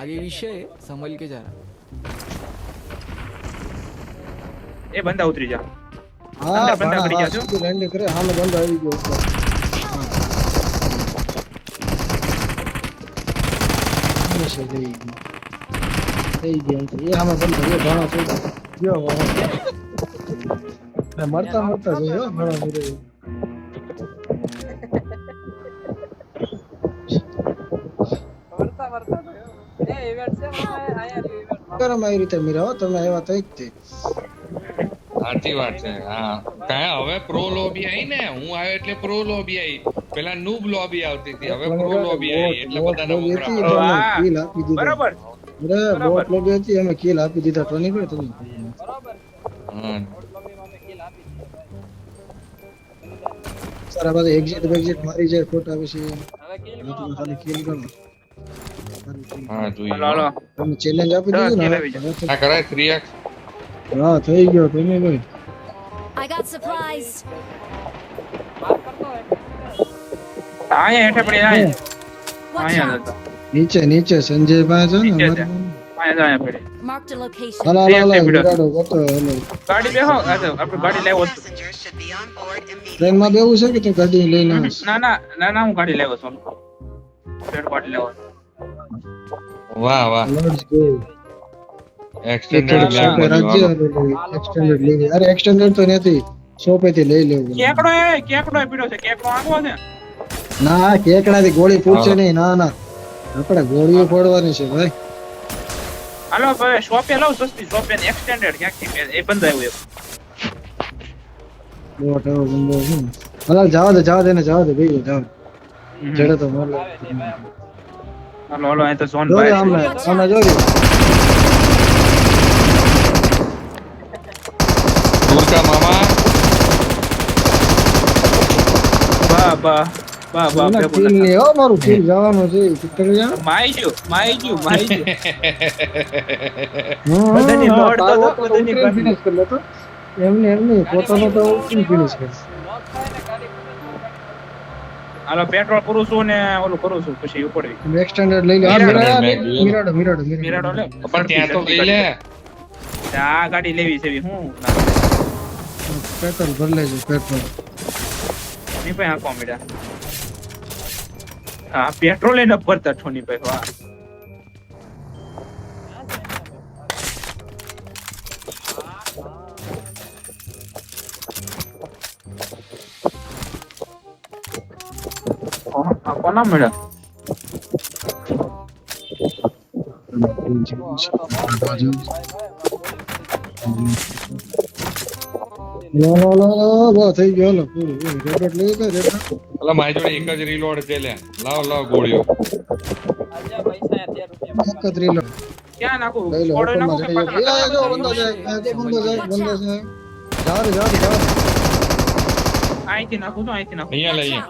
आगे विषय संभल के जा रहा ए बंदा उतरी जा। हाँ बंदा उतरी जा जो। लैंड लेकर हाँ। मैं बंदा आ गया उसका। ये सही गया ये हम अपन ये बड़ा सही गया मैं मरता मरता जो बड़ा मेरे ગરમ આવી રીતે મીરા તમે આવ્યા તો જ તે. સાચી વાત છે હા. કયા હવે પ્રો લોબી આવી ને? હું આવ્યો એટલે પ્રો લોબી આવી પેલા નૂબ લોબી આવતી હતી હવે પ્રો લોબી આવી એટલે બધાને દીધા. બરાબર. અરે, બોટ લોબી હતી, અમે kill આપી દીધા ટોની ભાઈ તમે બધા એક્ઝિટ બેક્ઝિટ મારી જાય ખોટા પછી તમે ખાલી કિલ કરો. હા જોઈએ હાલો હાલો તમે ચેલેન્જ આપી દીધું ને kill આવી જાય. હવે આ કરાય 3x હા થઈ ગયો તમે ભાઈ I got supplies. અહીંયા હેઠે પડી અહીંયા Watch અહીંયા out. જતો. નીચે નીચે સંજય પાસે છે ને પડી. હાલો હાલો ગોતો હેલો ગાડી બેહો આપણે ગાડી લેવો. ટ્રેનમાં બેવું છે કે તું ગાડી લઈને ના ના ના ના હું ગાડી લેવો છું રેડ ગાડી લેવો છું. વાહ વાહ. લેટ્સ ગો એક્સટેન્ડેડ શોપે રાજ્ય એક્સટેન્ડેડ લઈ. અરે એક્સટેન્ડેડ તો નથી. શોપેથી લઈ લેવું. કેકડો એ કેકડો પીડો છે. કેકડો આગો છે? ના કેકડાથી ગોળી ફૂટશે નહીં. ના ના. આપણે ગોળીઓ ફોડવાની છે ભાઈ. હાલો ભાઈ શોપે લઉં સસ્તી. શોપે એક્સટેન્ડેડ ક્યાંક એ બંધ આવ્યું એક. બોટ ને. જવા દે જવા દે ને જવા દે. ભાઈ જવા જડે તો મોર હાલો હાલો અહીં તો જોજો ભાઈ આમને જોજો દુર્ગા મામા બા બા બા બા ના, kill નથી. નહીં હો મારું kill જવાનું છે કેટલું જાણ માઈ ગયું માઈ ગયું માઈ હમ, બધાની લોડ તો બધાની ઉતરીને કરી. લેતો. એમને એમ નહીં પોતાનો તો finish કરે. હાલો પેટ્રોલ પૂરું છું ને ઓલું કરું છું પછી ઉપડવી extended લઈ લે. મિરાડો, મિરાડો, મિરાડો લે. પણ ત્યાં તો લઈ લે. આ ગાડી લેવી છે એવી હું? પેટ્રોલ ભર લેજો પેટ્રોલ. ની ભાઈ આંખો મીડા. હા પેટ્રોલ એને ભરતા ઠોની ભાઈ વાહ. થઈ ગયો લો પૂરું. લઈ મારી જોડે એક જ રીલોડ છે લે લાવ લાવ ગોળીઓ એક જ. ક્યાં નાખું લઈ નાખું? એ, જો બંદો એ, બંદો બંદો અહીંથી નાખું છું અહીંથી નાખું અહીંયા લઈએ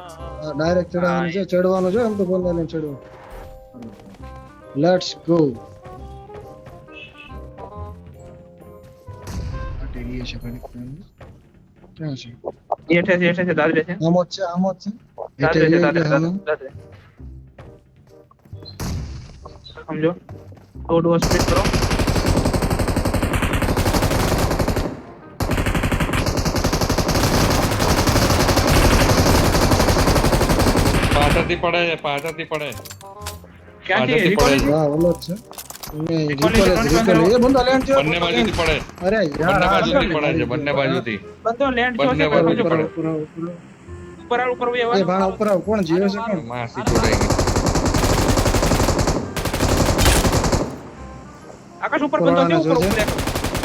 હા, direct ચડવાનું છે ચડવાનું છે એમ તો બંદો લઈને ચડવું લેટ્સ ગો ક્યાં છે હેઠે છે હેઠે છે દાદરે છે આમો જ છે આમો જ છે દાદરે છે હેઠે દાદરે લઈ ગયા દાદરે દાદરે. સમજો થોડું સ્પીડ કરો પાછળથી પડે છે પાછળથી પડે ક્યાંથી પડે હા ઓલો છે. અને Recall recall જ, recall recall. એ બંદો land થયો, બંને બાજુથી પડે. અરે યાર બંને બાજુથી પડે છે બંને બાજુથી. બંધો land બંને છે, બાજુ બાજુ ઉપર, પડે. ઉપર, ઉપર, ઉપર. ઉપર આવું કરવું એ ભાણા ઉપર આવ. કોણ જીવે છે? કોણ? માસી જોડાઈ ગઈ. આકાશ ઉપર બંધો છે ઉપર ઉપર એક.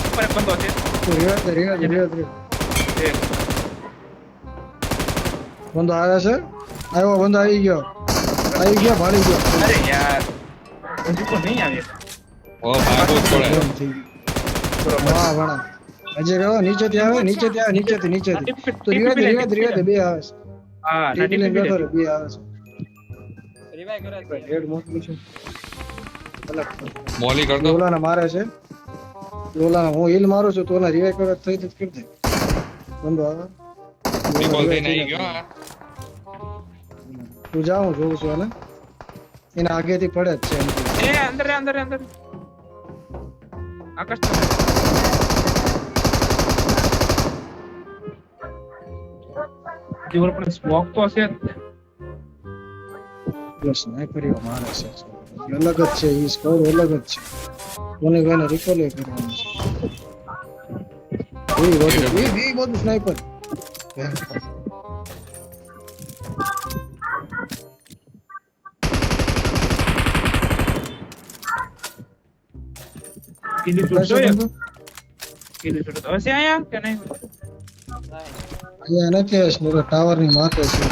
ઉપર એક બંધો છે. તો રેવા દે, રેવા દે, રેવા દે. એક. બંદો આવે છે? આવ્યો બંદો આવી ગયો. આવી ગયો ભાળી ગયો. અરે યાર. હજુ તો નહીં આવે ઓ ભાગવું જ પડે. ગરમ થઈ ગયું. વાહ ભાણા હજી રહ્યો નીચેથી આવે નીચેથી આવે નીચેથી નીચેથી. તો રેવા દે રેવા દે રેવા દે બે આવે છે. હા ટીપી લઈને બેઠો લે. બે આવે છે. હેડ મોકલું છું. મોલી કર દો. લોલાને મારે છે. લોલાને હું હિલ મારું છું તો ઓલા રિવાઇવ કરે થઈ જ કરી દે. બંધો આવે. રિકોલ થઈને આવી ગયો. તું જા હું જોઉં છું એને. એના આગેથી પડે જ છે એ અંદર રે અંદર રે અંદર આકાશ જીવર પણ સ્મોક તો હશે જ. સ્નાઈપરીઓ મારે છે અલગ જ છે એ સ્કોર અલગ જ છે. મને કોઈને રિકોલે કરવાનું છે. એ બધું એ એ બધું સ્નાઈપર કીધી તું જોઈએ કીધી તું તો હશે અહીંયા કે નહીં અહીંયા નથી આવ્યો ટાવરની માથે છે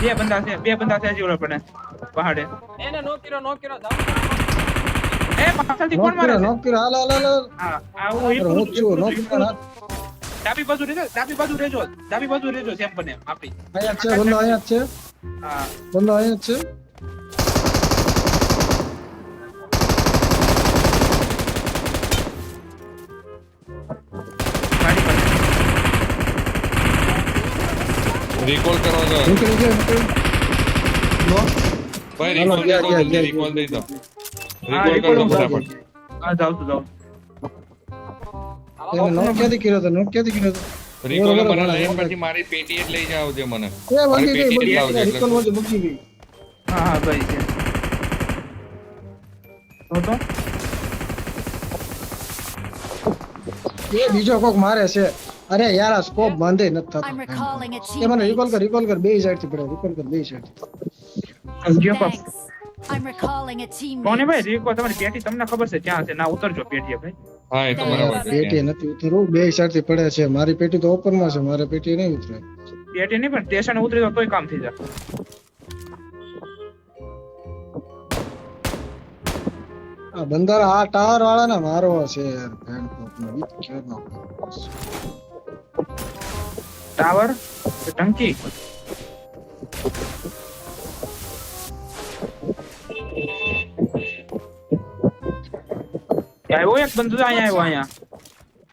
બે બંદા છે બે બંદા છે હજી ઓલા પડે પહાડે એને નો કર્યો નો કર્યો જાવ એ પાછળથી કોણ મારે કર્યો હાલ હા હું છું કર્યો ડાબી બાજુ રેજો ડાબી બાજુ રેજો ડાબી બાજુ રેજો સેમ બને આપણી અહીંયા છે બંદો અહીંયા છે હા બંદો અહીંયા જ છે રિકોલ કરો છો નીકળી ગયો નીકળી ભાઈ હાલો, રિકોલ દો ગયા, રિકોલ દઈ દો હા, રિકોલ recall કરો ફટાફટ. હા જાઉં છું જાઉં એને નોક ક્યાંથી કર્યો હતો? નોક ક્યાંથી કર્યો હતો? રિકોલ મને લઈને મારી પેટી જ લઈ જાવ છે મને. એ વંડી ગઈ પેટી બધી લાવજો રિકોલમાંથી મૂકી ગઈ. હા હા ભાઈ છે. તો તો? એ બીજો કોક મારે છે. અરે યાર આ સ્કોપ બાંધે નથી થતો. એ મને રિકોલ કર રિકોલ કર બે સાઈડથી પડે રિકોલ કર બે સાઈડ સમજ્યો પપ I'm recalling a કોને ભાઈ? Teammate. રીકો તમારી પેટી તમને ખબર છે ક્યાં છે? ના ઉતરજો પેટી ભાઈ. હા એ તો બરાબર પેટી નથી ઉતરવું બે સાઈડથી પડે છે. મારી પેટી તો ઓપનમાં છે મારે પેટી નહીં ઉતરે પેટી નહીં પણ સ્ટેશન ઉતરી તો તોય કામ થઈ જાય. આ બંદર આ ટાવર વાળા ને મારો છે યાર ભેણ કોકનો. નો વિચાર છે. ટાવર કે ટંકી આવ્યો એક બંદો અહીંયા આવ્યો અહીંયા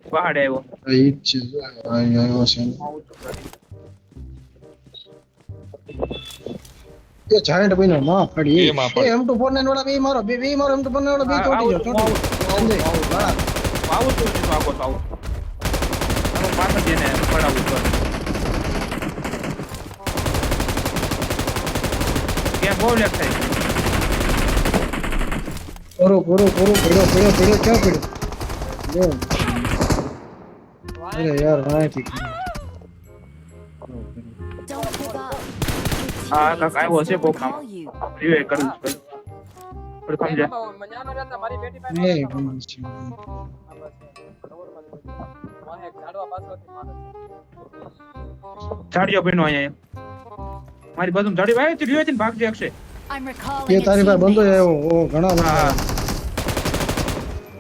પહાડ આવ્યો આ જ છે જો આવ્યો છે એ જાયન્ટ બન્યો માં પડી એ માં પડી. એ M2 ફોર નાઇન વાળા બે મારો બે બે મારો M2 ફોર નાઇન વાળા બે ચોટી આવું, ચોટી આવું તો આવું પાછળ જઈને પડાવું તો ત્યાં બહુ લેટ થાય પૂરો પૂરો પૂરો પડ્યો પડ્યો પડ્યો ક્યાં પડ્યો લે. અરે યાર વાંચી Don't આ કાક આવ્યો છે કરું you. રિવે થોડું સમજે મજાનો રહેતા મારી બેટી પાસે એ આવ્યો. ગમે છે. ઝાડવા પાછળથી મારે છે. બેનો અહીંયા. મારી બાજુ ઝાડી વાય તું થી ભાગ જે અક્ષય I'm એ તારી પાસે બંદો આવ્યો ઓ ઘણા બધા.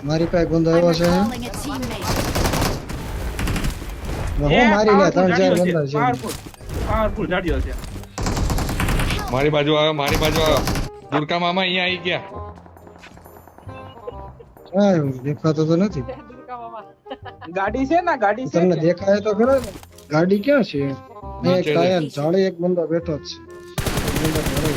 મારી પાસે બંદો આવ્યો છે. હું મારી લે ત્રણ ચાર બંદો છે પાવરફુલ પાવરફુલ ઝાડીઓ છે. મારી બાજુ આવે મારી બાજુ આવ્યો. દુર્ગા મામા અહીંયા આવી ગયા. હા એવું દેખાતો તો નથી. ગાડી છે ને ગાડી તમને દેખાય તો ખરો ને. ગાડી ક્યાં છે અહીં એક નીચે છે. ટાયર ઝાડે એક બંદો બેઠો જ છે એક બંદો ઘરે.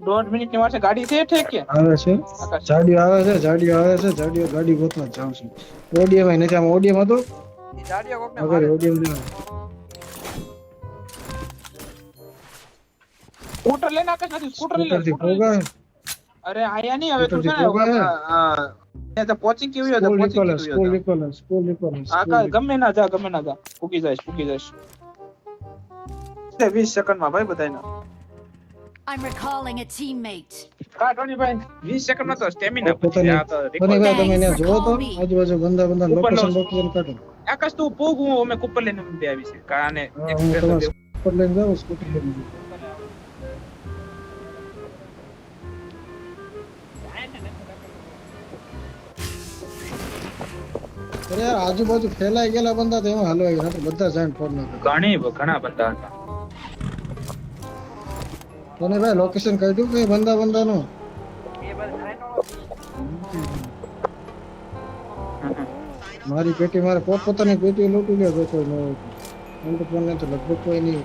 દોઢ મિનિટની વાર છે ગાડી છે ઠેક કે આવે છે આકાશ. જાડીઓ આવે છે જાડીઓ આવે છે જાડીઓ ગાડી ગોતવા જ જાઉં છું ઓડિયમ નથી આમ ઓડિયમ હતું? ઈ ઝાડીઓ કોકને અગર સ્કૂટર લઈને આકાશ નથી સ્કૂટર લઈને અરે આયા નહીં હવે તું છે ને હે. તો પોચિંગ કેવી હતો નિકોલસ કેવી સ્કૂલ નિકોલસ સ્કૂલ નિકોલસ આકાશ ગમે ના જા ગમે ના જા. ફૂકી જાય ફૂકી જાય 20 સેકન્ડમાં ભાઈ બધાને I'm recalling a teammate. કા ટોનીભાઈ વીસ સેકન્ડમાં તો સ્ટેમિના પછી આ તો ભાઈ તમે ત્યાં જોવો તો આજુબાજુ બંદા બંદા લોકેશન લોકેશન કાઢો. આકાશ તું પોગ હું અમે કુપર લઈને બે આવી છે કાને હા, હું લઈને જાવ સ્કૂટર લઈને અરે યાર આજુબાજુ ફેલાઈ ગયેલા બંદા તો એમાં હલવાઈ ગયા. બધા જાણ ફોન ના ઘણી ઘણા બંદા હતા. તને ભાઈ લોકેશન કહી દઉં કે બંદા બંદા નું મારી પેટી મારે પોત પોતાની પેટી લૂટી લે બેઠો ન હોય ફોન ને તો લગભગ કોઈ નહીં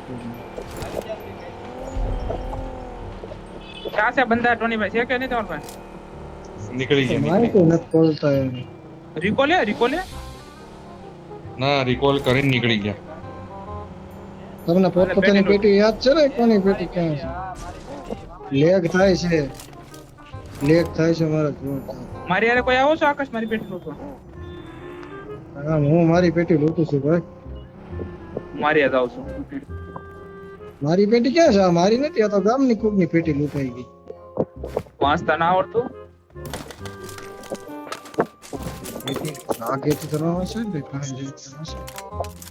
ક્યાં છે બંદા ટોની ભાઈ છે કે નહીં તમારી નીકળી ગયા મારે કોઈ નથી બોલતા એમ રિકો હે? રિકોલ હે? ના રિકોલ કરીને નીકળી ગયા. તમને પોતપોતાની પેટી યાદ છે ને? કોની પેટી ક્યાં છે? લેગ થાય છે. લેગ થાય છે મારા જોરદાર. મારી યારે કોઈ આવો છો આકાશ મારી પેટી લૂંટો? હા હું મારી પેટી લૂંટું છું ભાઈ. મારી યાદ આવું છું. મારી પેટી ક્યાં છે? આ મારી નથી આ તો ગામની કુકની પેટી લૂંટાઈ ગઈ. વાંચતા ના આવડતું?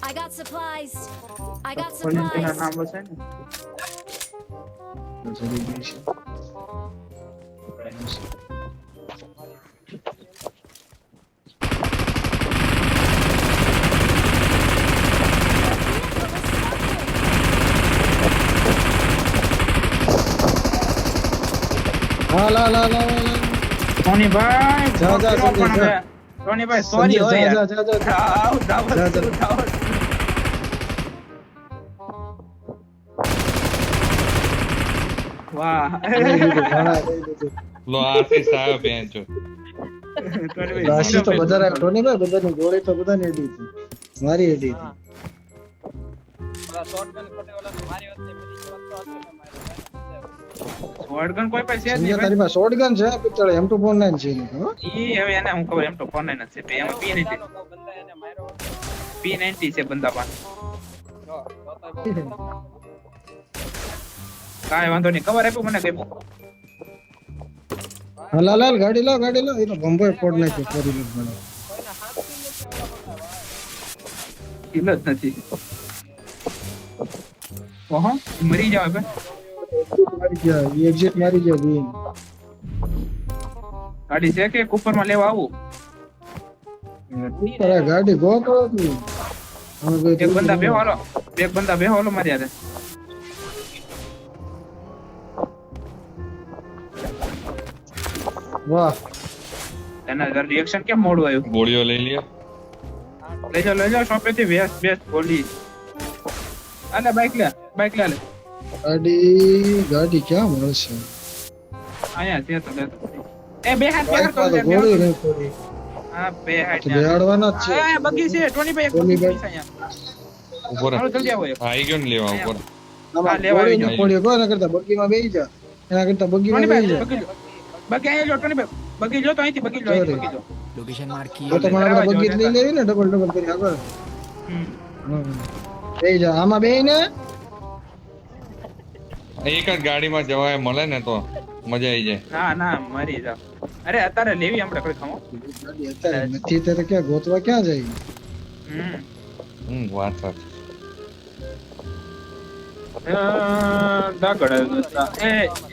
I got supplies. I got supplies. kenarından basaydı. Özel bir şey. Tony bhai, Jao, jao, Jao, Jao. ટોનીભાઈ સોરી સંજય, હો જા, યાર જા, જા, જા. આવ, જા. ધાવત. વાહ. લો આશીષ સાહેબ બેન છો રાશિ તો બધા રાખ્યો ને ભાઈ બધાની જોડે તો બધાની એડી હતી મારી એડી હતી મારી વચ્ચે શોટગન કોઈ પાસે છે નહીં તારી પાસે શોટગન છે પિત્તળ છે. ઈ હવે એને હું ખબર તો એમાં છે બંદા પાસે. વાંધો નહીં. ખબર આપ્યું મને કઈ? હા લાલ લાલ ગાડી લો ગાડી લો એ તો બંબોય ફોડ નાખ્યો ફોર નથી જ નથી. ઓહો મરી જાવ મારી એક્ઝિટ મારી ગયા ઈ. ગાડી છે કે કુપરમાં લેવા આવું? અરે ગાડી ગોતો હવે એક બંદા બે હાલો. એક બંદા બે હાલો મારી યારે વાહ એના રિએક્શન કેમ મોડું આવ્યું? ગોળીઓ લઈ લ્યો. લેજો લેજો શોપે થી વેસ્ટ બેસ્ટ ગોલી આલે બાઈક લે બાઈક લે લે Tadi gak di jam lu sih. Ayah, dia tuh. Eh, behat behat kalau dia behat. Ah, behat. Itu behat mana sih? Eh, bagi sih, tuh nih banyak bagi misalnya. Ubur. Kalau kita bagi mana beja? Nak kita bagi mana beja? Bagi ayah lo tuh nih bagi lo tuh nih. Location marki. Kita kita bagi ini ini ada double double kiri apa? Hmm. hmm. Beja, ama beja? એક જ ગાડીમાં જવાય મળે ને તો મજા આવી જાય. ના ના મરી જાવ અરે અત્યારે લેવી આપણે કોઈ ખમો? અત્યારે નથી અત્યારે ક્યાં? ગોતવા ક્યાં જાય? હમ. હમ વાત સાચી. એ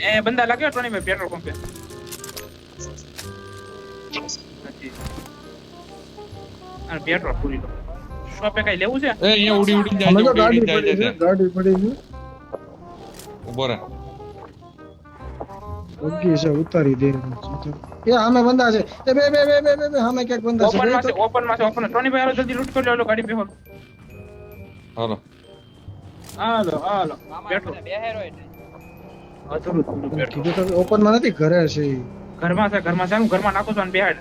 એ બંદા લાગ્યો ટોની ભાઈ પેટ્રોલ પંપે? અને પેટ્રોલ પૂરી લો શોપે કઈ લેવું છે? એ અહીંયા ઉડી ઉડી જાય ગાડી પડી છે ગાડી પડી છે. ઊભો ઓકે છે ઉતારી દે. એ આમે બંદા છે. એ બે બે બે બે બે બે આમે ક્યાંક બંદા છે. ઓપનમાં છે ઓપનમાં છે ઓપન ટોની ભાઈ હાલો જલ્દી લૂટ કરી લો ગાડી બેહો. હાલો. હાલો હાલો. બેઠો. બેહેરો એટલે અધૂરું થોડું પેટ્રોલ કીધું તો ઓપનમાં નથી ઘરે છે ઘર ઘરમાં છે ઘરમાં છે. હું ઘરમાં નાખું છું અને બેહાડ.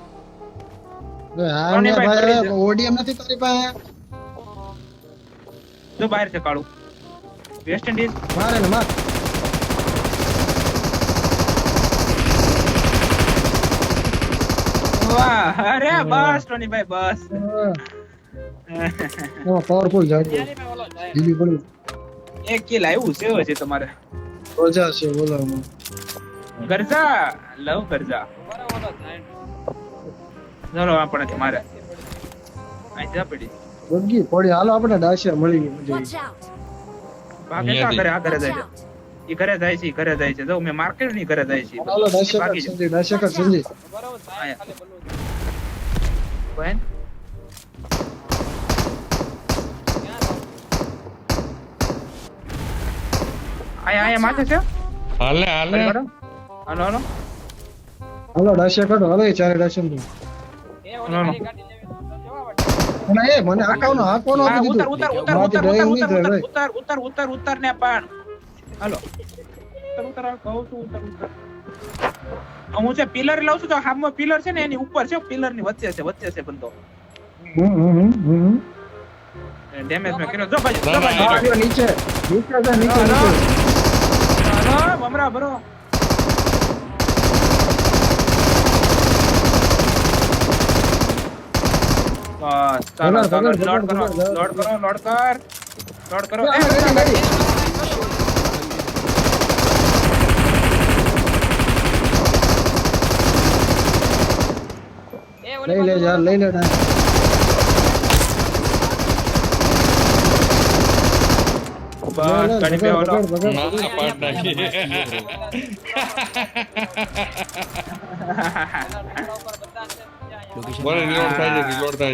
બે આ ને ભાઈ ઓડીએમ નથી તારી પાસે? જો બહાર છે કાળું. વેસ્ટ ઇન્ડિઝ મારે ને માર. વાહ અરે બસ ટોની ભાઈ બસ ઓ પાવરફુલ જાય? ઢીલી પડી. એક કિલ આવ્યું છે છે તમારે. રોજા છે બોલો ગરજા? લવ ગરજા. ચલો આપણે મારે અહીં જા પડી. બગી પડી. હાલો આપણે ડાશિયા મળી ગઈ. મજા આવી. out. ભાગે કા કરે? આ કરે જાય ઈ ઘરે જાય છે ઘરે જાય છે. જો મેં માર્કેટની ઘરે જાય છે. હાલો બરાબર જાય ખાલી બોલવું બહેન આયા આયા માથે છે? હાલે હાલે. હાલો હાલો. હાલો કાઢો હાલો એ ચારે એ અને એ મને આકાવનો આંકવાનો હા, આપી ઉતાર દીધું. ઉતાર ઉતાર ઉતાર ઉતાર ઉતાર ઉતાર ઉતાર ઉતાર ઉતાર ને પાણ હાલો ઉતાર ઉતાર આ કહું છું ઉતાર ઉતાર આ હું છે પિલર લઉં છું તો હામમાં પિલર છે ને એની ઉપર છે પિલરની વચ્ચે છે વચ્ચે છે બંધો હમ, હમ, હમ, હમ. ડેમેજ મેં કર્યો જો બાજુ જો ના, ના, બાજુ હા, જો નીચે નીચે છે નીચે હા, નીચે હાલો મમરા ભરો બસ ચાલો પકડ, ચાલો પકડ, લોડ કરો પકડ, લોડ કરો લોડ કર લોડ કરો હા, એ, રેડી, રેડી. એ ઓલી લઈ લે બાજુ યાર લઈ લે ડાય. બસ લે, લે, ગાડી બે પકડ, ઓલો પકડ, પકડ. ના પાડ નાખી એના ઉપર બધા છે ત્યાં અહીંયા. લોકેશન બોલે રિલોડ થાય છે રિલોડ થાય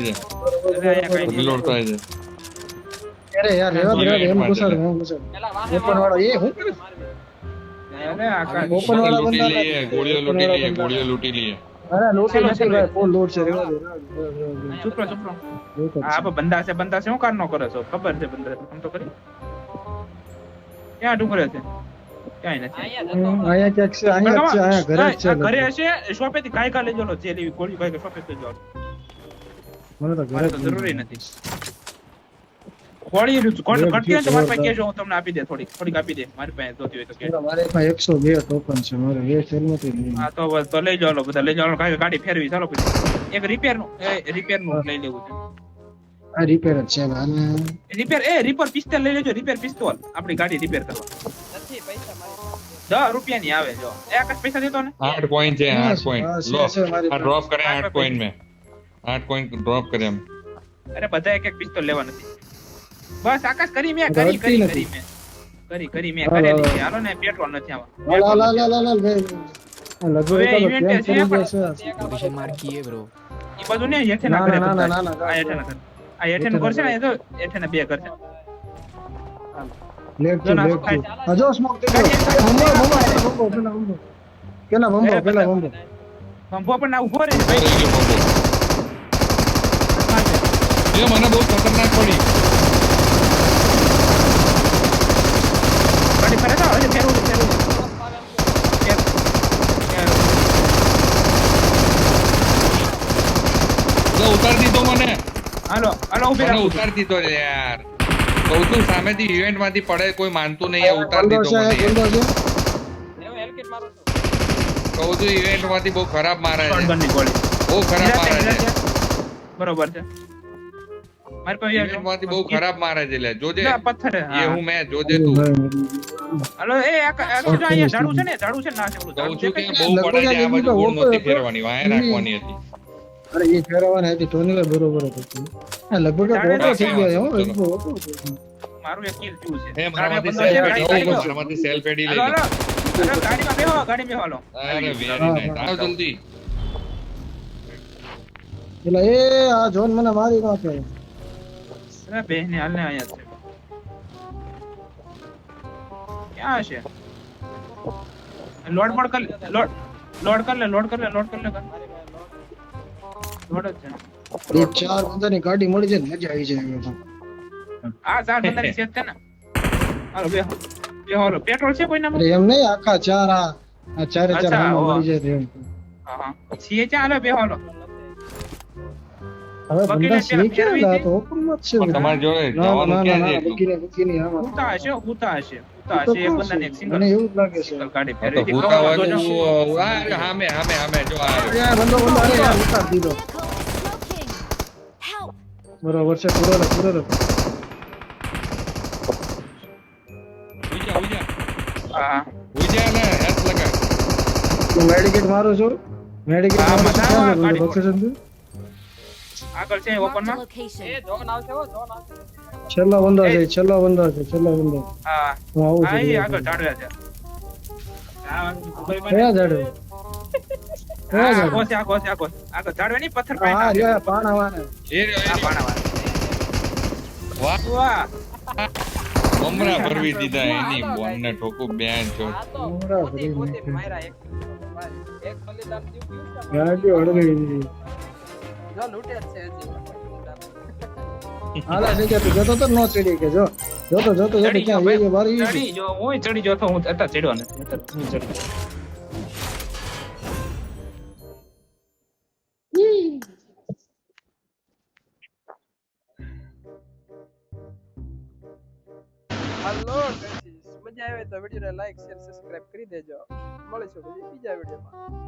છે અહીંયા કઈ રિલોડ થાય છે અરે યાર રેવા દે, રેવા દે, એમ Event ઘુસાડ, માટે. એમ ઘુસાડ. પેલા વાહે ઓપન વાળો એ હું કરે અરે આકાશ ઓપન વાળા લૂંટી બંદા લઈએ નથી. ગોળીઓ ઓપન લૂંટી વાળા લઈએ બંદા. ગોળીઓ લૂંટી લઈએ અરે લૂંટી નથી ભાઈ ફૂલ લૂંટ છે. રેવા દે, રેવા દે, રેવા દે. ચૂપરો ચૂપરો હા છે. બંદા છે બંદા છે હું કાર નો કરે છો? ખબર છે બંદા છે. તો કરી. ક્યાં ડુંગરે છે? ક્યાંય નથી. અહીંયા જતો હમ, અહીંયા ક્યાંક છે અહીંયા છે અહીંયા ઘરે છે ઘરે હશે શોપે થી કાંઈ કા લેજો જે લેવી ગોળી ભાઈ શોપે થી લેજો મને તો ઘરે. જરૂરી નથી. ગોળી ઘરે ઘટતી હોય તો મારી પાસે જ કહેજો હું તમને આપી દે થોડીક થોડીક આપી દે. મારી પાસે જોતી હોય તો કહેજો મારે એકમાં એકસો બે ટોકન છે. મારે બે સેલ નથી લેવી. હા તો બસ તો લઈ જાઓ લો બધા લઈ જાઓ. કાંઈ ગાડી ફેરવી ચાલો પછી. એક રિપેરનું એ રિપેરનું લઈ લેવું છે. આ રિપેર જ છે ને આને રિપેર એ રિપેર પિસ્તોલ લઈ લેજો રિપેર પિસ્તોલ. આપણી ગાડી રિપેર કરવા. નથી પૈસા મારી પાસે. દસ રૂપિયાની આવે જો. એ આકાશ પૈસા દેતો ને? આઠ પોઈન્ટ છે હા, આઠ પોઈન્ટ હા, છે, લો. છે મારી આ પાસે. ડ્રોપ કરે આઠ પોઈન્ટ મેં. આઠ પોઈન્ટ ડ્રોપ કરે એમ. અરે બધા એક એક પિસ્તોલ લેવા નથી. બસ આકાશ કરી મેં કરી કરી કરી મેં. કરી કરી મેં કરેલી છે હાલો ને પેટ્રોલ નથી હાલ, આ લગભગ છે પણ બ્રો ઈ ને હેઠે ના ઘરે ના, આ હેઠે. આ હેઠે તો હેઠે બે છે, છે. પેલા પેલા. પેલા પણ ના ઊભો. એ મને બહુ ખતરનાક પડી ગાડી ફરે તો હજી ફેરવું છે, ફેરવું છે. ફેર- ફેર. તો ઉતાર દીધો મને હાલો હાલો ઊભી મને રાખું. છું. ઉતાર દીધો છે યાર. કહું છું સામેથી ઇવેન્ટમાંથી પડે કોઈ માનતું નહીં એ ઉતાર બંધો દીધો છે, મને. બંધો છે. હું હેલકેટ મારું છું કહું છું ઇવેન્ટમાંથી બહુ ખરાબ મારે છે. શોટગનની ગોળી. બહુ ખરાબ નિરાતે, મારે છે નિરાતે. બરોબર છે. મારી પાસે ઇવેન્ટમાંથી બહુ ખરાબ મારે છે લે. જોજે. ના, પથ્થર હે, એ હા. હું મેં જોજે તું. હાલો એ આ આ જો અહીંયા ઝાડુ છે ને? ઝાડુ છે ને ના છે ઓલું કહું ઝાડુ છું કે દેખાય છે? બહુ પડે છે આ બાજુ ગોળ નહોતી ફેરવાની વાય હમ. રાખવાની હતી. અરે એ ફેરવવાની હતી ટોની બરોબર હતી હા, લગભગ ઓટો થઈ ગયો હો, ચલો. ઓટો મારું એક કિલ થયું છે. એ મારામાંથી સેલ્ફ એડી ગાડી મારામાંથી સેલ્ફ એડી લઈ હાલો લો. હાલો. હાલો, ગાડીમાં બેહો ગાડીમાં બેહો હાલો. અરે વેરી હા, નાઇસ જલ્દી. એટલે એ આ જોન મને મારી નાખે. અરે હાલને અહીંયા છે. ક્યાં હશે લોડ મોડ કર લે, લોડ લોડ કર લે લોડ કર લે લોડ કર લે કર. છે ચાર બંદાની ગાડી મળી જાય ને મજા આવી જાય તો. આ ચાર બંદાની છે ને. હાલો બેહો. બેહો હાલો. પેટ્રોલ છે કોઈનામાં? અરે એમ નહીં આખા ચાર આ ચારે ચાર અચ્છા, મળી જાય એમ. હા હા. છીએ ક્યાં હાલો બેહો હાલો. હવે બંદા છે ક્યાં ફેરવી તો open છે તમારે જોડે ના, ના, જવાનું ક્યાં છે? બગીને- બગીને આમાં. ઉતા હશે ઉતા હશે. ઉતા હશે એક બંદાને એક સિંગલ મને એવું જ લાગે છે. ગાડી ફેરવી ભૂતા હોય તો આ હામે હામે હામે જો આ બંદો બંદો અરે ઉતાર દીધો. બરોબર છે પૂરો રે પૂરો રે ઉઈ જા ઉઈ જા હા મેડિકેટ મારું છું. મેડિકેટ મારું છું બધા ક્યાં છે ગાડી. બંદો? બક્ષે છે ને? આગળ છે ઓપનમાં એ જોન આવશે હો જોન આવશે છેલ્લો બંદા છે છેલ્લો બંદા છે છેલ્લો બંદા હા. હું આવું છું આગળ ઝાડવ્યા છે. હા, દુબઈમાં કયા આગો છે. આગો છે? આગો આગો પથ્થર પાઈ આ પાણ આવાને વાહ તો નો ચડી કે જો. જોતો જોતો જોતો ક્યાં વેગે મારી જો ચડી જતો હું અત્યારે ચડ્યો મજા આવે તો વિડીયોને લાઈક શેર સબસ્ક્રાઇબ કરી દેજો. મળીશું બીજા વિડીયોમાં.